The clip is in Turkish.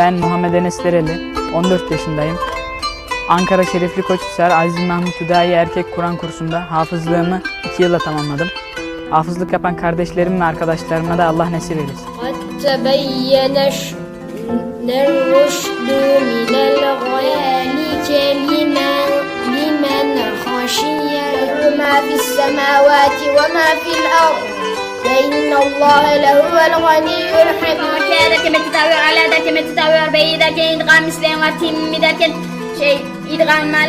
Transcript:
Ben Muhammed Enes Dereli, 14 yaşındayım. Ankara Şerifli Koçhisar Aziz Mahmut Hüdayi Erkek Kur'an kursunda hafızlığımı 2 yıla tamamladım. Hafızlık yapan kardeşlerim ve arkadaşlarıma da Allah nasip eylesin. Ma fis semavati ve ma fil ard ve inna Allah lehuvel ganiyyul hamid da kemeti tabi ala da kemeti tabi arbeyi da ke idgam mislen var timmi da ke şey idgam mal